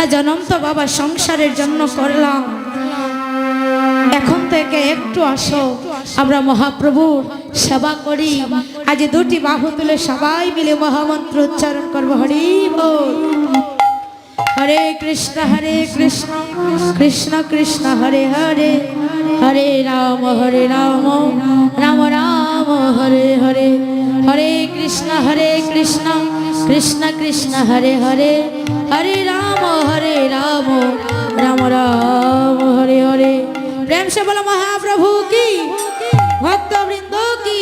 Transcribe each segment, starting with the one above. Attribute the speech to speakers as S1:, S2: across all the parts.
S1: সারা জনম তো বাবা সংসারের জন্য করলাম এখন থেকে একটু আসো আমরা মহাপ্রভুর সেবা করি আজ দুটি বাহু তুলে সবাই মিলে মহামন্ত্র উচ্চারণ করবো হরি বল হরে কৃষ্ণ হরে কৃষ্ণ কৃষ্ণ কৃষ্ণ হরে হরে হরে রাম হরে রাম রাম রাম হরে হরে হরে কৃষ্ণ হরে কৃষ্ণ কৃষ্ণ কৃষ্ণ হরে হরে হরে রাম হরে রাম রাম রাম হরে হরে প্রেম সে বলো মহাপ্রভু কি ভক্তবৃন্দ কি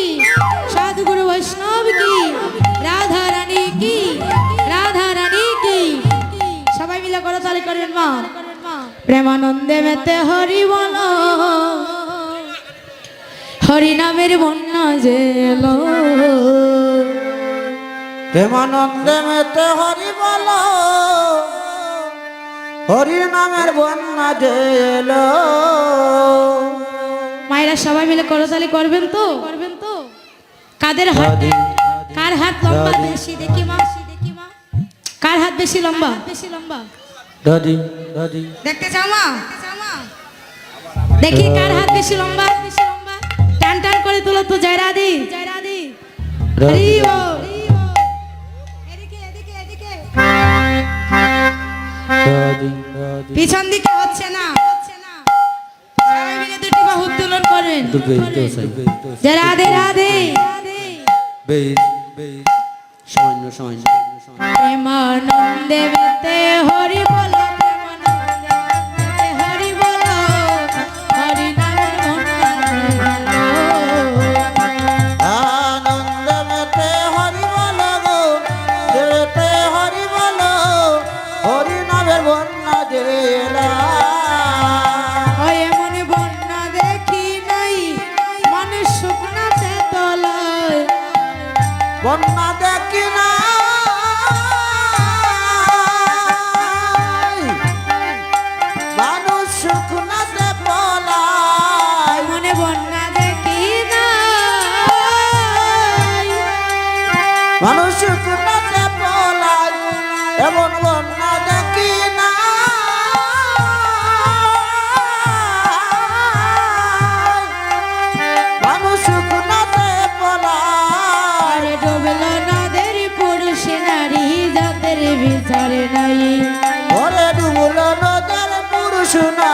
S1: সাধুগুরু বৈষ্ণব কি রাধা রানী কি রাধা রানী কি সবাই মিলে তাহলে করেন মা প্রেমানন্দে মেতে হরিবনা হরিনামের বন্যা যে
S2: প্রেমানন্দে মেতে হরি বল হরিনামের বন্যা যে
S1: মায়েরা সবাই মিলে করতালি করবেন তো করবেন তো কাদের হাত কার হাত লম্বা বেশি দেখি মা দেখি মা কার হাত বেশি লম্বা বেশি লম্বা
S2: দাদি দাদি
S1: দেখতে চাও মা দেখি কার হাত বেশি লম্বা বেশি লম্বা টান করে তোলো তো জয়রাদি জয়রাদি রিও পিছন দিকে হচ্ছে না দুটি বাহু উত্তোলন করেন রাধে রাধে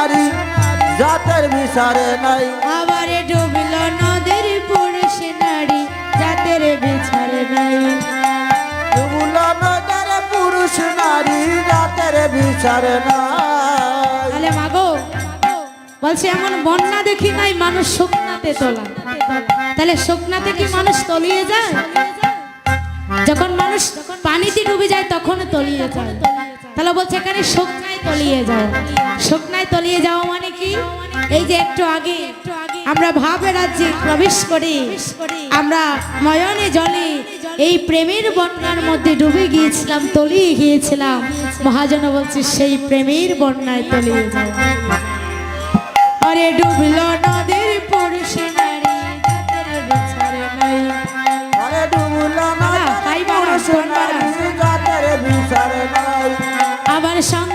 S2: নারী জাতের বিচারে নাই
S1: আবার ডুবিল নদীর পুরুষ নারী জাতের বিচারে নাই
S2: ডুবিল নদীর পুরুষ নারী জাতের বিচারে নাই
S1: আলে মাগো বলছে এমন বন্যা দেখি নাই মানুষ শুকনাতে তোলা তাহলে শুকনাতে কি মানুষ তলিয়ে যায় যখন মানুষ পানিতে ডুবে যায় তখন তলিয়ে যায় তাহলে বলছে এখানে শুকনায় তলিয়ে যাও শুকনায় তলিয়ে যাও মানে কি এই যে একটু আগে আমরা ভাবে রাজ্যে প্রবেশ করি আমরা ময়নে জলে এই প্রেমের বন্যার মধ্যে ডুবে গিয়েছিলাম তলিয়ে গিয়েছিলাম মহাজন বলছে সেই প্রেমের বন্যায় তলিয়ে যাও আরে ডুবল নদীর পড়শে নারী
S2: ডুবল না সঙ্গ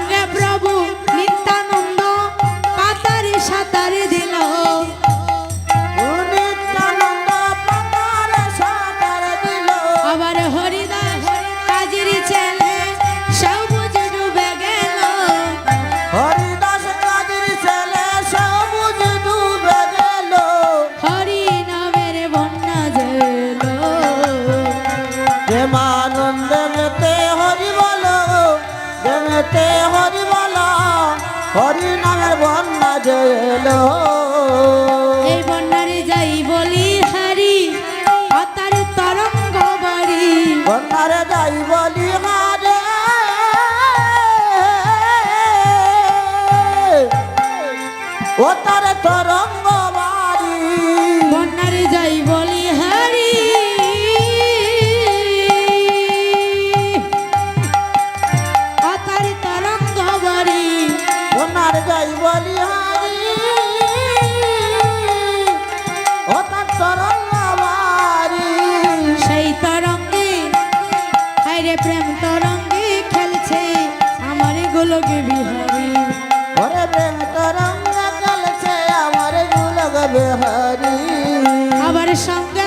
S2: ও তার তরঙ্গ বাড়ি
S1: বন্যারি যাই বলি হারি ও তার তরঙ্গ বাড়ি
S2: বন্যার যাই বলি হারি ও তার তরঙ্গ বাড়ি
S1: সেই তরঙ্গে হাইরে প্রেম তরঙ্গে খেলছে আমার গোলকে বিহারি
S2: ওরে প্রেম তরঙ্গ
S1: আবার সঙ্গে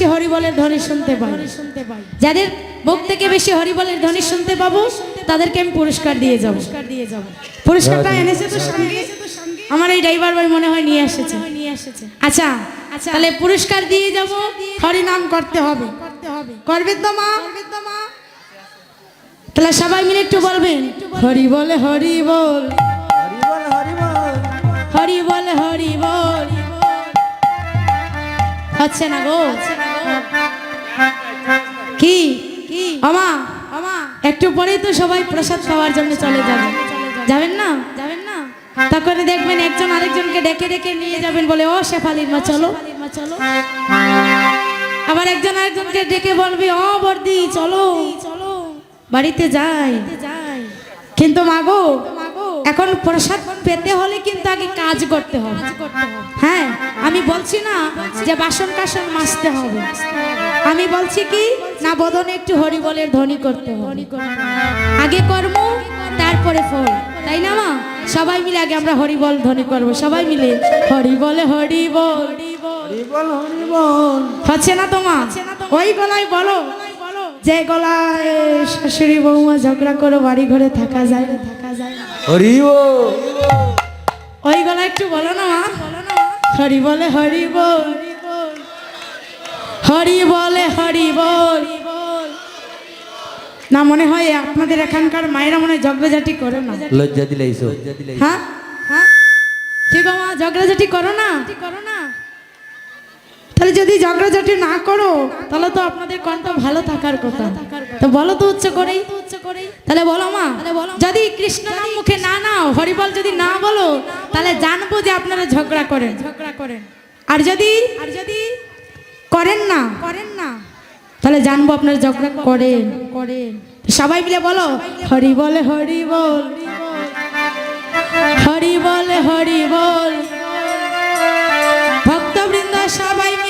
S1: বেশি হরিবলের ধ্বনি শুনতে পাই যাদের মুখ থেকে বেশি হরিবলের ধ্বনি শুনতে পাবো তাদেরকে আমি পুরস্কার দিয়ে যাব পুরস্কার দিয়ে যাব পুরস্কারটা হ্যাঁ, এনেছে তো হ্যাঁ। সঙ্গে আমার এই ড্রাইভার ভাই মনে হয় নিয়ে এসেছে নিয়ে এসেছে আচ্ছা আচ্ছা তাহলে পুরস্কার দিয়ে যাব হরি নাম করতে হবে করতে হবে করবে তো মা করবে তো মা তাহলে সবাই মিলে একটু বলবেন হরি বলে হরি বল হরি বল হরি বল হচ্ছে না গো হচ্ছে না কি আমা একটু পরেই তো সবাই প্রসাদ খাওয়ার জন্য চলে যাবে যাবেন না যাবেন না তখন দেখবেন একজন আরেকজনকে ডেকে ডেকে নিয়ে যাবেন বলে ও শেফালির মা চলো চলো আবার একজন আরেকজনকে ডেকে বলবে ও বর্দি চলো চলো বাড়িতে যাই কিন্তু মাগো এখন প্রসাদ পেতে হলে কিন্তু আগে কাজ করতে হবে হ্যাঁ আমি বলছি না যে বাসন কাসন মাসতে হবে আমি বলছি কি না বদনে একটু হরি বলের ধ্বনি করতে হবে আগে কর্ম তারপরে ফল তাই না মা সবাই মিলে আগে আমরা হরি বল ধ্বনি করব সবাই মিলে হরি বলে হরি বল হচ্ছে না তোমা ওই গলায় বলো যে গলায় শাশুড়ি বৌমা ঝগড়া করে বাড়ি ঘরে থাকা যায় না হরি ও ওই গলা একটু বলো না হরি বলে হরি বল হরি বলে হরি বল না মনে হয় আপনাদের এখানকার মায়েরা মনে হয় ঝগড়াঝাটি করে না লজ্জা দিলে হ্যাঁ হ্যাঁ ঠিক মা ঝগড়াঝাটি করো না করো না তাহলে যদি ঝগড়াঝাটি না করো তাহলে তো আপনাদের কণ্ঠ ভালো থাকার কথা তো বলো তো উচ্চ করে তাহলে বলো মা যদি কৃষ্ণ নাম মুখে না নাও হরিবল যদি না বলো তাহলে জানবো যে আপনারা ঝগড়া করেন ঝগড়া করেন আর যদি আর যদি করেন না করেন না তাহলে জানবো আপনারা ঝগড়া করেন করেন সবাই মিলে বলো হরি বল হরি বল হরি বল হরি বল ভক্তবৃন্দ সবাই মিলে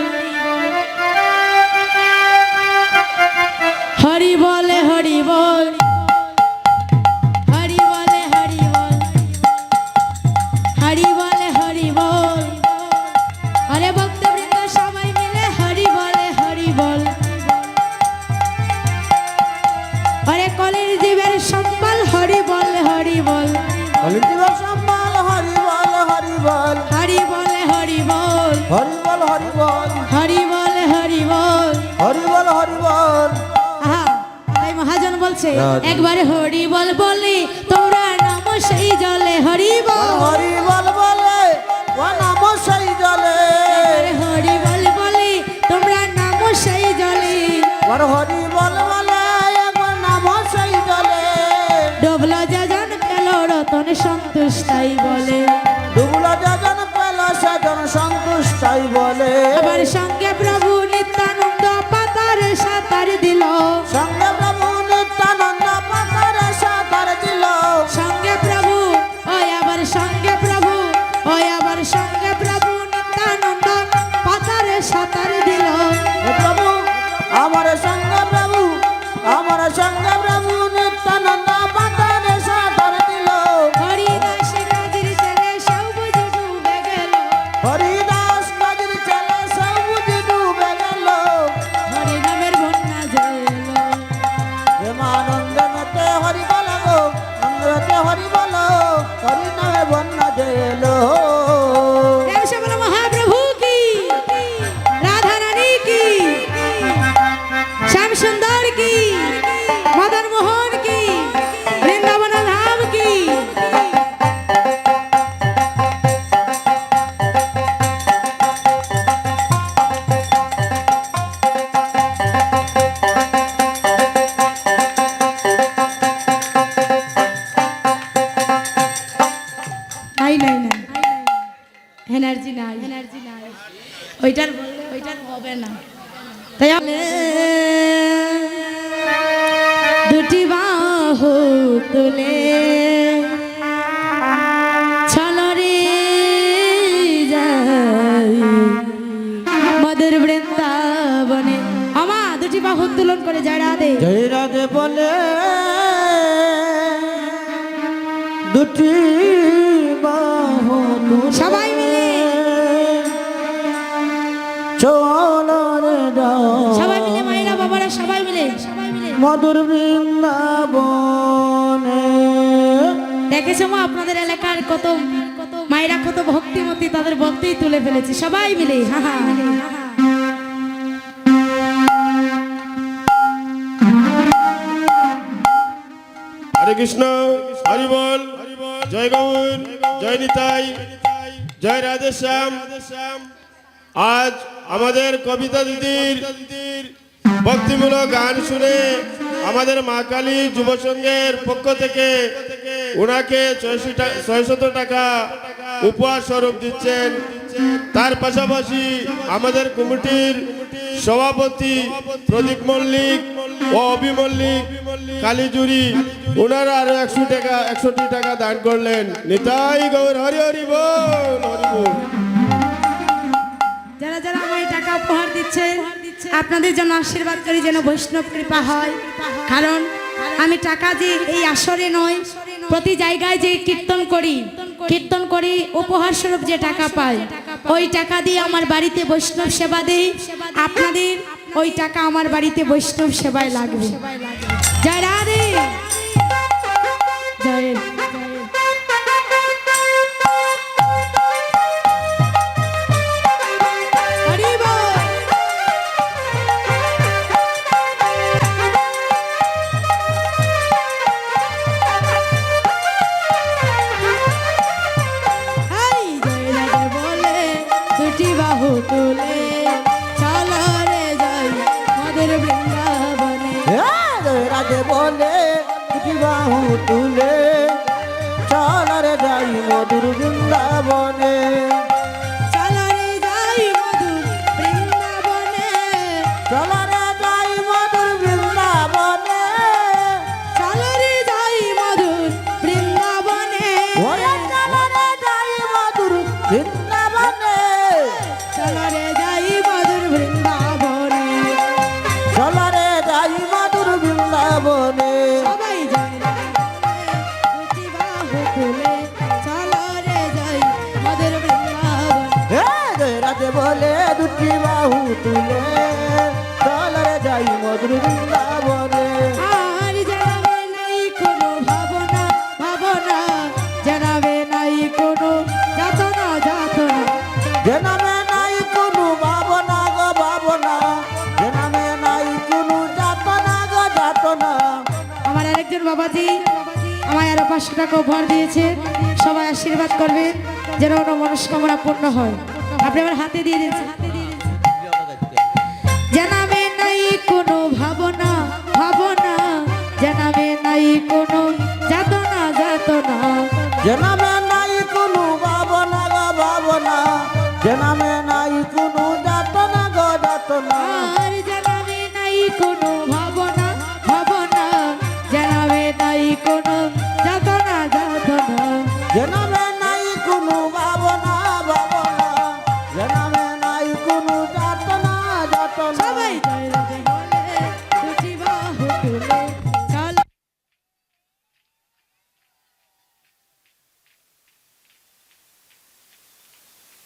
S2: হরি বল হরি বল
S1: তাই মহাজন বলছে একবার হরি বল বলে তোরা নাম সেই জলে হরি বল
S2: হরি বল বলে ও নাম সেই জলে
S1: হরি বল বলে তোমরা নাম সেই জলে
S2: ওর হরি বল বলে একবার নাম সেই জলে
S1: ডবলা যাজন পেল রতন সন্তুষ্টাই বলে
S2: ডবলা যাজন পেল সেজন সন্তুষ্টাই বলে
S1: আবার সঙ্গে প্রভু দুটি বাহু তুলে ছলরে যাই মদের বৃন্দাবনে আমা দুটি বাহু উত্তোলন করে জয় রাধে
S2: জয় রাধে বলে দুটি বাহু
S1: সবাই মিলে
S2: চলরে
S1: সবাই মিলে মায়েরা বাবারা সবাই মিলে সবাই
S2: মধুর বৃন্দাবনে
S1: দেখেছো মা আপনাদের এলাকার কত কত মায়েরা কত ভক্তিমতি তাদের ভক্তি তুলে ফেলেছি সবাই মিলে হা হা
S3: হরে কৃষ্ণ হরি বল জয় গৌর জয় নিতাই জয় রাধে আজ আমাদের কবিতা দিদির ভক্তিমূলক গান শুনে আমাদের মা কালী যুব সংঘের পক্ষ থেকে ওনাকে ছয়শত টাকা উপহার স্বরূপ দিচ্ছেন তার পাশাপাশি আমাদের কমিটির সভাপতি প্রদীপ মল্লিক ও অভি মল্লিক কালীজুরি ওনারা আরো একশো টাকা একষট্টি টাকা দান করলেন নিতাই গৌর হরি হরি হরি বল
S1: যারা যারা আমায় টাকা উপহার দিচ্ছেন আপনাদের যেন আশীর্বাদ করি যেন বৈষ্ণব কৃপা হয় কারণ আমি টাকা যে এই আসরে নয় প্রতি জায়গায় যে কীর্তন করি কীর্তন করি উপহার স্বরূপ যে টাকা পাই ওই টাকা দিয়ে আমার বাড়িতে বৈষ্ণব সেবা দেই আপনাদের ওই টাকা আমার বাড়িতে বৈষ্ণব সেবায় লাগবে জয় রাধে জয়
S2: I doodle. কি বাহু তুলে দলরে যাই মধুর বৃন্দাবনে
S1: আর জানাবে নাই কোনো ভাবনা ভাবনা জানাবে নাই কোনো যাতনা
S2: নাই কোনো ভাবনা গো ভাবনা জানাবে নাই
S1: আমার আরেকজন বাবাজি আমায় আরো পাঁচশো টাকা দিয়েছে সবাই আশীর্বাদ করবেন যেন ওনার মনস্কামনা পূর্ণ হয় আপনি আমার হাতে দিয়ে দিয়েছেন জানাবে নাই কোনো ভাবনা ভাবনা জানাবে নাই কোনো যাতনা যাতনা
S2: জানাবে নাই কোনো ভাবনা গো ভাবনা জানাবে নাই কোনো যাতনা গো যাতনা